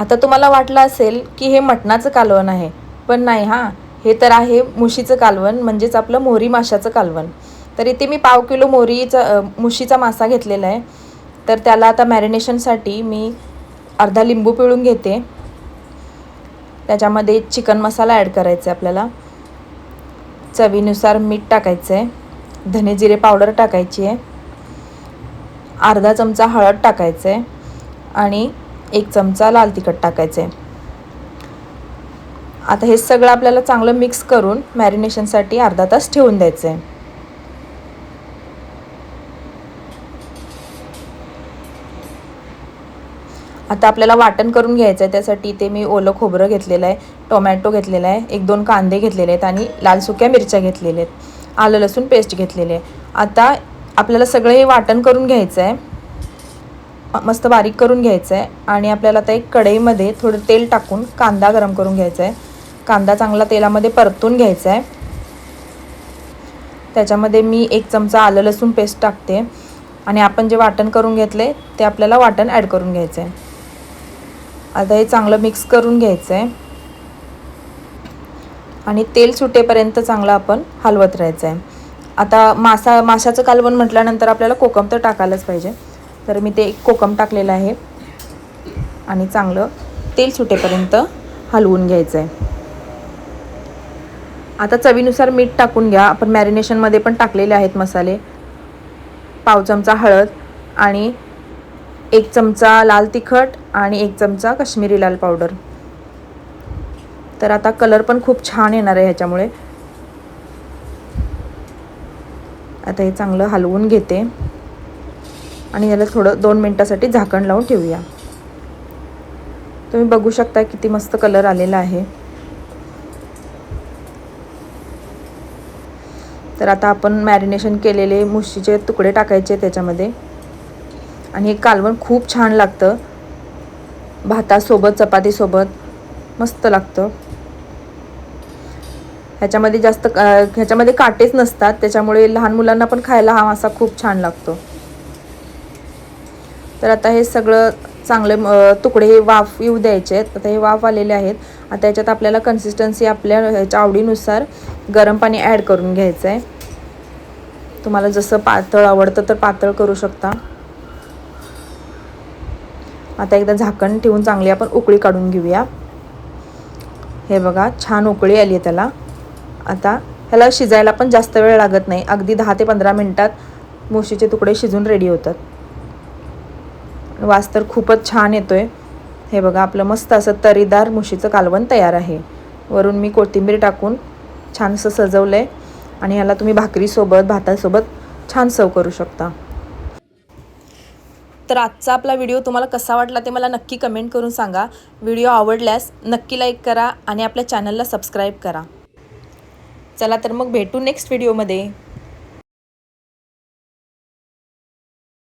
आता तुम्हाला वाटलं असेल की हे मटणाचं कालवण आहे पण नाही हां. हे तर आहे मुशीचं कालवण म्हणजेच आपलं मोहरी माशाचं कालवण. तर इथे मी पाव किलो मोहरीचा मुशीचा मासा घेतलेला आहे. तर त्याला आता मॅरिनेशनसाठी मी अर्धा लिंबू पिळून घेते. त्याच्यामध्ये चिकन मसाला ॲड करायचा आहे आपल्याला. चवीनुसार मीठ टाकायचं आहे. धने जिरे पावडर टाकायची आहे. अर्धा चमचा हळद टाकायचं आहे. आणि एक चमचा लाल तिखट टाकायचं आहे आता हे सगळं आपल्याला चांगलं मिक्स करून मॅरिनेशनसाठी अर्धा तास ठेवून द्यायचं आहे आता आपल्याला वाटण करून घ्यायचं आहे त्यासाठी ते मी ओलं खोबरं घेतलेलं आहे टोमॅटो घेतलेला आहे एक दोन कांदे घेतलेले आहेत आणि लाल सुक्या मिरच्या घेतलेल्या आहेत. आलं लसूण पेस्ट घेतलेली आहे. आता आपल्याला सगळं हे वाटण करून घ्यायचं आहे मस्त बारीक करून घ्यायचं आहे आणि आपल्याला आता एक कढईमध्ये थोडं तेल टाकून कांदा गरम करून घ्यायचा आहे कांदा चांगला तेलामध्ये परतून घ्यायचा आहे त्याच्यामध्ये मी एक चमचा आलं लसूण पेस्ट टाकते. आणि आपण जे वाटण करून घेतले ते आपल्याला वाटण ॲड करून घ्यायचं आहे आता हे चांगलं मिक्स करून घ्यायचं आहे आणि तेल सुटेपर्यंत चांगलं आपण हलवत राहायचं आहे आता मासा माशाचं कालवण म्हटल्यानंतर आपल्याला कोकम तर टाकायलाच पाहिजे. तर मी ते एक कोकम टाकलेलं आहे. आणि चांगलं तेल सुटेपर्यंत हलवून घ्यायचं आहे आता चवीनुसार मीठ टाकून घ्या. आपण मॅरिनेशनमध्ये पण टाकलेले आहेत मसाले. पाव चमचा हळद आणि एक चमचा लाल तिखट आणि एक चमचा काश्मीरी लाल पावडर. तर आता कलर पण खूप छान येणार आहे ह्याच्यामुळे. आता हे चांगलं हलवून घेते. आणि याला थोडं दोन मिनटासाठी झाकण लावून ठेवूया. तुम्ही बघू शकता किती मस्त कलर आलेला आहे. तर आता आपण मॅरिनेशन केलेले मुशीचे तुकडे टाकायचे त्याच्यामध्ये. आणि हे कालवण खूप छान लागतं. भातासोबत चपातीसोबत मस्त लागतं. ह्याच्यामध्ये जास्त ह्याच्यामध्ये काटेच नसतात. त्याच्यामुळे लहान मुलांना पण खायला हा मासा खूप छान लागतो. तर आता हे सगळं चांगले तुकडे हे वाफ येऊ द्यायचे आहेत. आता हे वाफ आलेले आहेत. आता याच्यात आपल्याला कन्सिस्टन्सी आपल्या ह्याच्या आवडीनुसार गरम पाणी ॲड करून घ्यायचं आहे तुम्हाला जसं पातळ आवडतं तर पातळ करू शकता. आता एकदा झाकण ठेवून चांगली आपण उकळी काढून घेऊया. हे बघा छान उकळी आली आहे त्याला. आता ह्याला शिजायला पण जास्त वेळ लागत नाही. अगदी दहा ते पंधरा मिनटात मुशीचे तुकडे शिजून रेडी होतात. वास तर खूपच छान येतो आहे हे बघा आपलं मस्त असं तरीदार मुशीचं कालवण तयार आहे. वरून मी कोथिंबीर टाकून छानसं सजवलं आहे आणि ह्याला तुम्ही भाकरीसोबत भातासोबत छान सर्व करू शकता. तर आजचा आपला व्हिडिओ तुम्हाला कसा वाटला ते मला नक्की कमेंट करून सांगा. व्हिडिओ आवडल्यास नक्की लाईक करा आणि आपल्या चॅनलला सबस्क्राईब करा. चला तर मग भेटू नेक्स्ट व्हिडिओमध्ये.